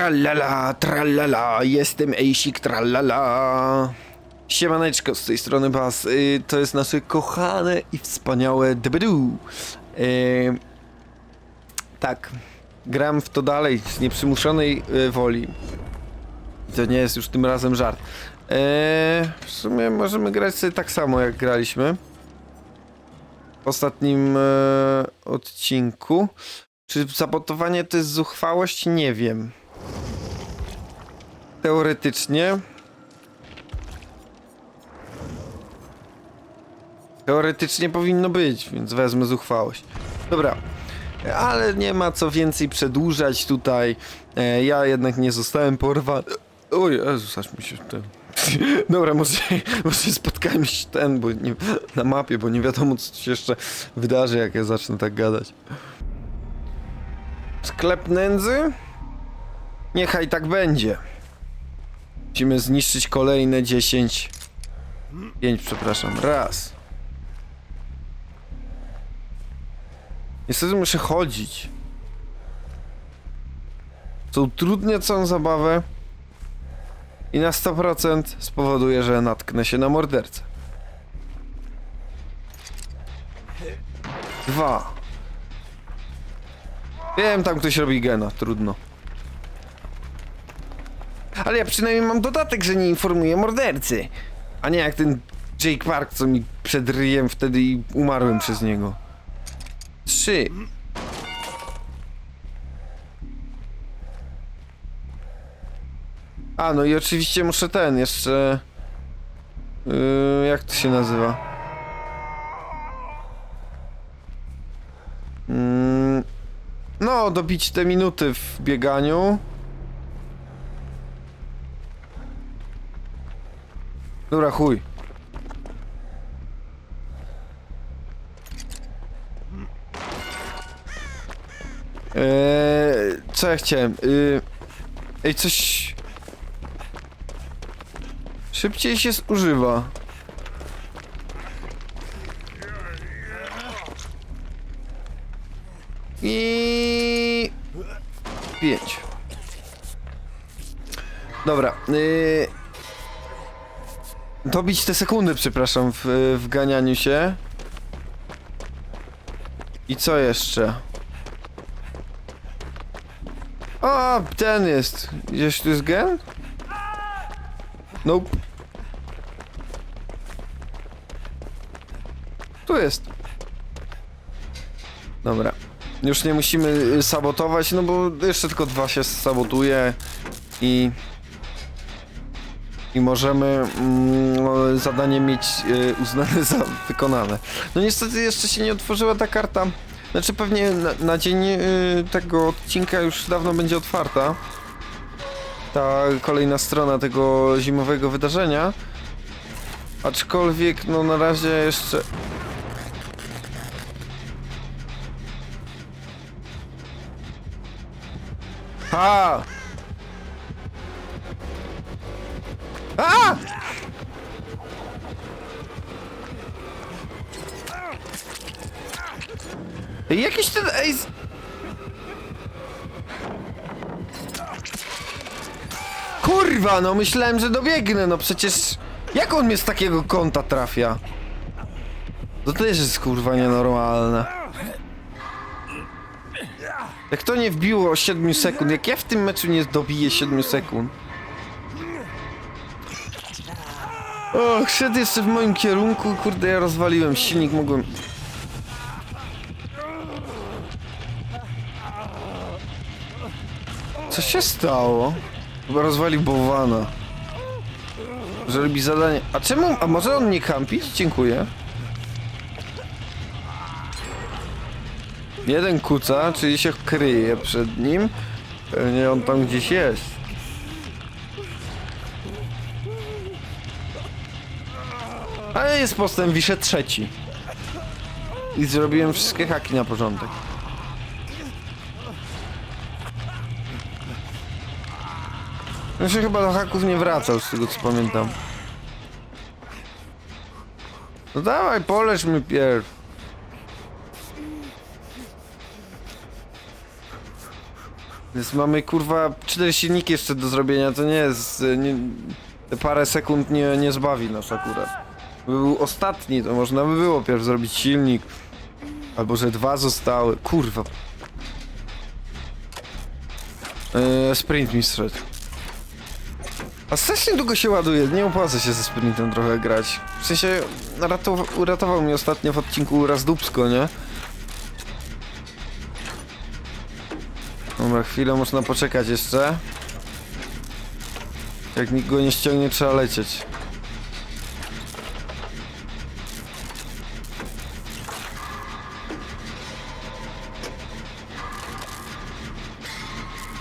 Trallala, trallala, jestem Ejsik, trallala. Siemaneczko, z tej strony Bas. Y, to jest nasze kochane i wspaniałe Debedu. Y, tak, gram w to dalej z nieprzymuszonej y, woli. To nie jest już tym razem żart. Y, w sumie możemy grać sobie tak samo jak graliśmy. W ostatnim odcinku. Czy sabotowanie to jest zuchwałość? Nie wiem. Teoretycznie. Teoretycznie powinno być, więc wezmę zuchwałość. Dobra. Ale nie ma co więcej przedłużać tutaj. E, ja jednak nie zostałem porwany. O Jezus, aż mi się ten... Dobra, może, może spotkałem się ten, bo nie, na mapie, bo nie wiadomo co się jeszcze wydarzy, jak ja zacznę tak gadać. Sklep nędzy? Niechaj tak będzie. Musimy zniszczyć kolejne 10. 5, przepraszam. Raz. Niestety muszę chodzić. Co utrudnia całą zabawę i na 100% spowoduje, że natknę się na mordercę. Dwa. Wiem, tam ktoś robi gena, trudno. Ale ja przynajmniej mam dodatek, że nie informuję mordercy. A nie jak ten Jake Park, co mi przed ryjem wtedy i umarłem przez niego. Trzy. A, no i oczywiście muszę ten jeszcze... Yy, jak to się nazywa? Mm, no, dobić te minuty w bieganiu. Dobra, chuj. Eee, co ja chciałem? Yy, ej, coś... Szybciej się zużywa. I... Pięć. Dobra. Yy... Dobić te sekundy, przepraszam, w, w ganianiu się. I co jeszcze? O, ten jest. Gdzieś tu jest gen? Nope. Tu jest. Dobra. Już nie musimy sabotować, no bo jeszcze tylko dwa się sabotuje i i możemy mm, zadanie mieć y, uznane za wykonane. No niestety jeszcze się nie otworzyła ta karta. Znaczy pewnie na, na dzień y, tego odcinka już dawno będzie otwarta. Ta kolejna strona tego zimowego wydarzenia. Aczkolwiek no na razie jeszcze... Ha! Jakiś ten z- Kurwa, no myślałem, że dobiegnę, no przecież... Jak on mnie z takiego kąta trafia? To też jest kurwa nienormalne. Jak to nie wbiło 7 sekund, jak ja w tym meczu nie dobiję 7 sekund. Och, szedł jeszcze w moim kierunku, kurde, ja rozwaliłem silnik, mogłem... Co się stało? Chyba rozwalił bałwana. Że robi zadanie... A czemu... A może on nie kampić? Dziękuję. Jeden kuca, czyli się kryje przed nim. Pewnie on tam gdzieś jest. Ale jest postęp, wiszę trzeci. I zrobiłem wszystkie haki na porządek. Ja się chyba do haków nie wracał, z tego co pamiętam. No dawaj, polecz mi pierw. Więc mamy kurwa cztery silniki jeszcze do zrobienia, to nie jest... Nie, te parę sekund nie, nie zbawi nas akurat. By Był ostatni, to można by było pierw zrobić silnik. Albo że dwa zostały. Kurwa. Eee, sprint mi zszedł. A strasznie długo się ładuje, nie opłaca się ze sprintem trochę grać. W sensie ratow uratował mnie ostatnio w odcinku raz dupsko, nie? Dobra, chwilę można poczekać jeszcze. Jak nikt go nie ściągnie, trzeba lecieć.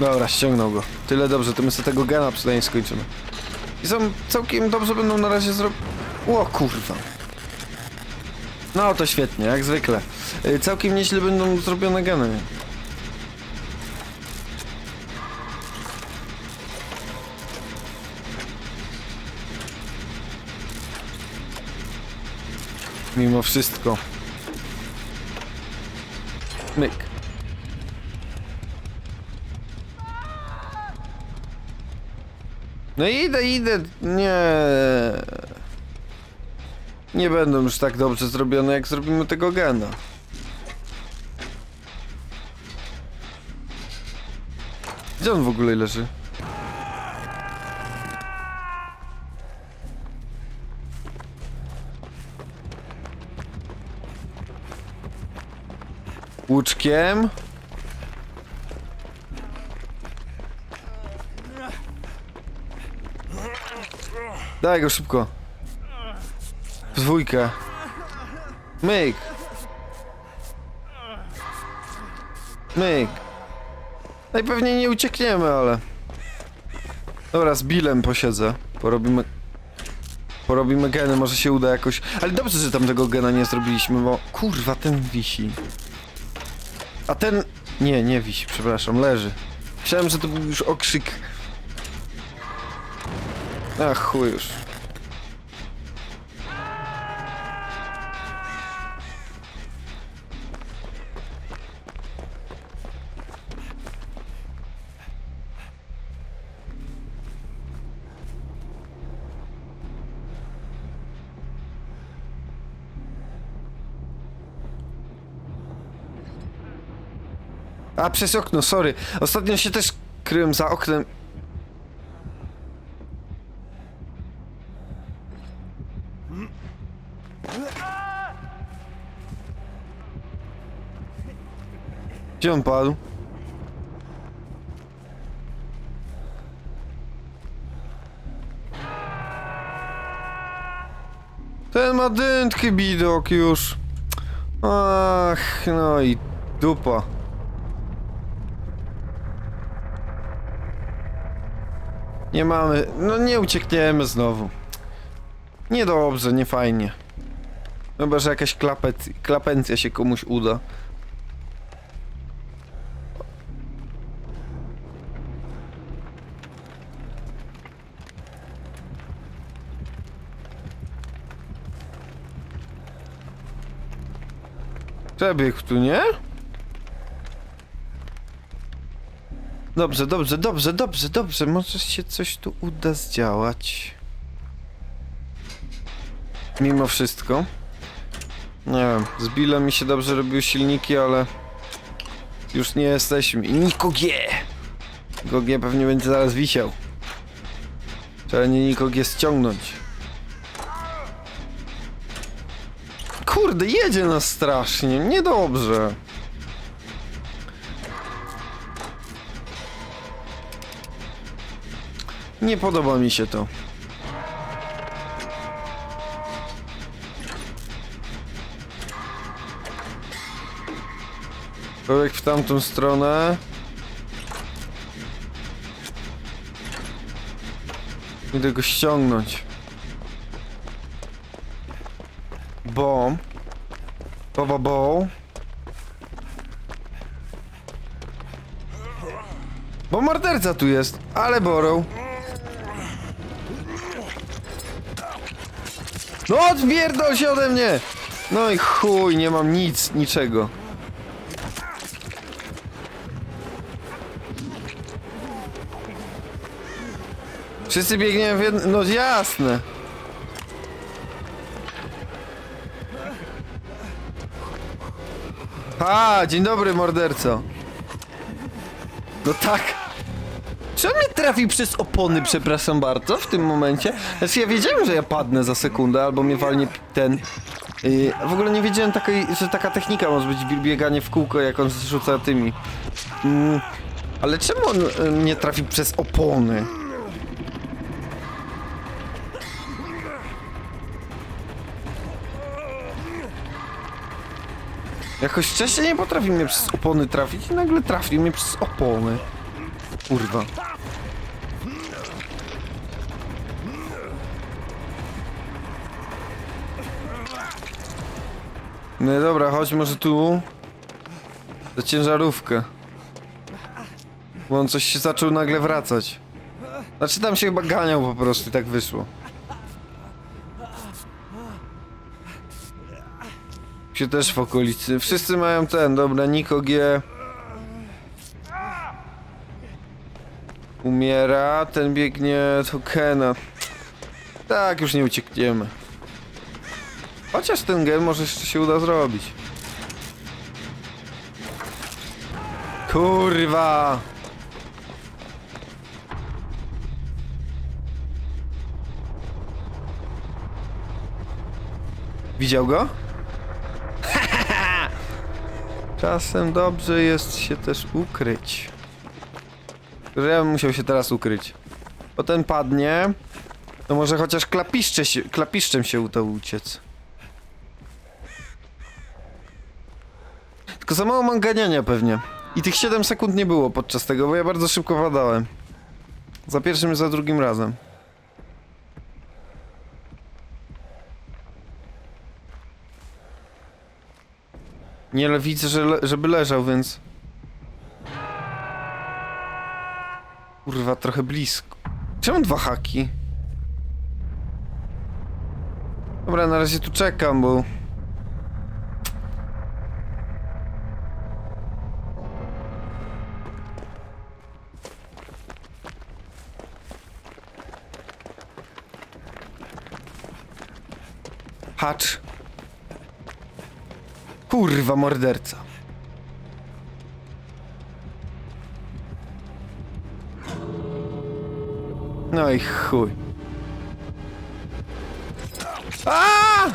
Dobra, ściągnął go. Tyle dobrze, to my sobie tego gena przynajmniej skończymy. I są całkiem dobrze będą na razie zrobić. O kurwa. No to świetnie, jak zwykle. Y, Całkiem nieźle będą zrobione geny. Mimo wszystko. Myk. No idę, idę. Nie. Nie będą już tak dobrze zrobione, jak zrobimy tego gena. Gdzie on w ogóle leży? Łuczkiem? Daj go szybko. W dwójkę. Myk. Myk. Najpewniej nie uciekniemy, ale... Dobra, z Billem posiedzę. Porobimy... Porobimy geny, może się uda jakoś... Ale dobrze, że tam tego gena nie zrobiliśmy, bo... Kurwa, ten wisi. A ten... Nie, nie wisi, przepraszam, leży. Myślałem, że to był już okrzyk. Ach, chuj już. A, przez okno, sorry. Ostatnio się też kryłem za oknem. Gdzie on padł? Ten ma dętkę bidok już. Ach, no i dupa. Nie mamy. No nie uciekniemy znowu. Niedobrze, nie fajnie. Chyba, że jakaś klapet, klapencja się komuś uda. Przebiegł tu, nie? Dobrze, dobrze, dobrze, dobrze, dobrze. Może się coś tu uda zdziałać. Mimo wszystko. Nie wiem, z Billem mi się dobrze robiły silniki, ale... Już nie jesteśmy. I Niko G! Niko pewnie będzie zaraz wisiał. Trzeba nie Niko G ściągnąć. Kurde, jedzie nas strasznie. Niedobrze. Nie podoba mi się to. Człowiek w tamtą stronę. Idę go ściągnąć. Bobo Bow. Bo morderca tu jest, ale borą. No odpierdol się ode mnie! No i chuj, nie mam nic, niczego. Wszyscy biegniemy w jedno... No jasne. A, dzień dobry, morderco. No tak. Czy on mnie trafi przez opony, przepraszam bardzo, w tym momencie? Znaczy ja wiedziałem, że ja padnę za sekundę, albo mnie walnie ten... Yy, w ogóle nie wiedziałem takiej, że taka technika może być bieganie w kółko, jak on zrzuca tymi. Mm, ale czemu on y, mnie trafi przez opony? Jakoś wcześniej nie potrafił mnie przez opony trafić i nagle trafił mnie przez opony. Kurwa. No dobra, chodź może tu. Za ciężarówkę. Bo on coś się zaczął nagle wracać. Znaczy tam się chyba ganiał po prostu i tak wyszło. Się też w okolicy. Wszyscy mają ten, dobra, Niko G. Umiera, ten biegnie do Kena. Tak, już nie uciekniemy. Chociaż ten gen może jeszcze się uda zrobić. Kurwa! Widział go? Czasem dobrze jest się też ukryć. Że ja bym musiał się teraz ukryć. Bo ten padnie. To może chociaż klapiszcze się, klapiszczem się uciec. Tylko za mało mam ganiania pewnie. I tych 7 sekund nie było podczas tego, bo ja bardzo szybko wadałem. Za pierwszym i za drugim razem. Nie, ale widzę, że le żeby leżał, więc... Kurwa, trochę blisko. Czemu dwa haki? Dobra, na razie tu czekam, bo... Hacz. Kurwa, morderca. No i chuj. A!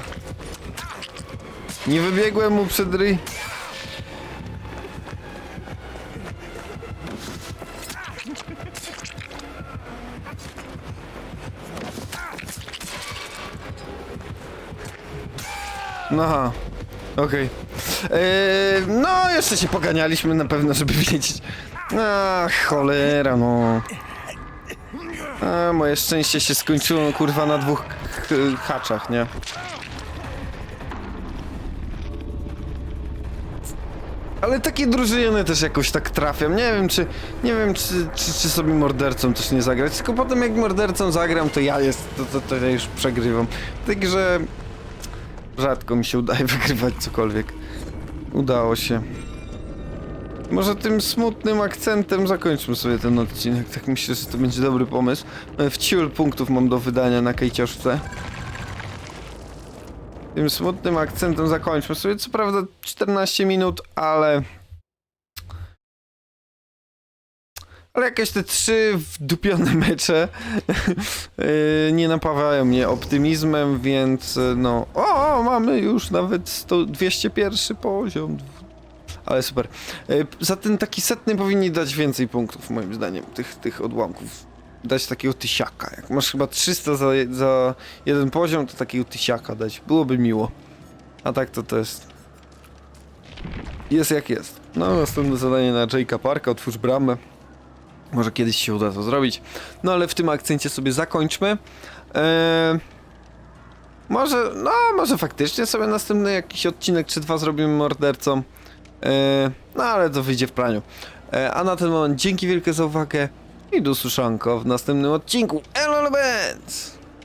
Nie wybiegłem mu przed ryj. No, okej. Eee, no, jeszcze się poganialiśmy na pewno, żeby wiedzieć. Ach, cholera, no. A, moje szczęście się skończyło, kurwa, na dwóch haczach, nie? Ale takie drużyny też jakoś tak trafiam. Nie wiem, czy nie wiem, czy, czy, czy sobie mordercą też nie zagrać. Tylko potem jak mordercą zagram, to ja jest, to, to, to ja już przegrywam. Także rzadko mi się udaje wygrywać cokolwiek. Udało się. Może tym smutnym akcentem zakończmy sobie ten odcinek. Tak myślę, że to będzie dobry pomysł. E, W ciul punktów mam do wydania na kejcioszce. Tym smutnym akcentem zakończmy sobie. Co prawda 14 minut, ale... Ale jakieś te trzy wdupione mecze yy, nie napawają mnie optymizmem, więc yy, no... O, mamy już nawet 100, 201 poziom. Ale super. Yy, Za ten taki setny powinni dać więcej punktów, moim zdaniem, tych, tych odłamków. Dać takiego tysiaka. Jak masz chyba 300 za, za jeden poziom, to takiego tysiaka dać. Byłoby miło. A tak to to jest... Jest jak jest. No, następne zadanie na Jake'a Parka, otwórz bramę. Może kiedyś się uda to zrobić. No ale w tym akcencie sobie zakończmy. Eee, może, no może faktycznie sobie następny jakiś odcinek czy dwa zrobimy mordercą. Eee, no ale to wyjdzie w praniu. Eee, a na ten moment dzięki wielkie za uwagę i do usłyszonka w następnym odcinku. Elo Benz!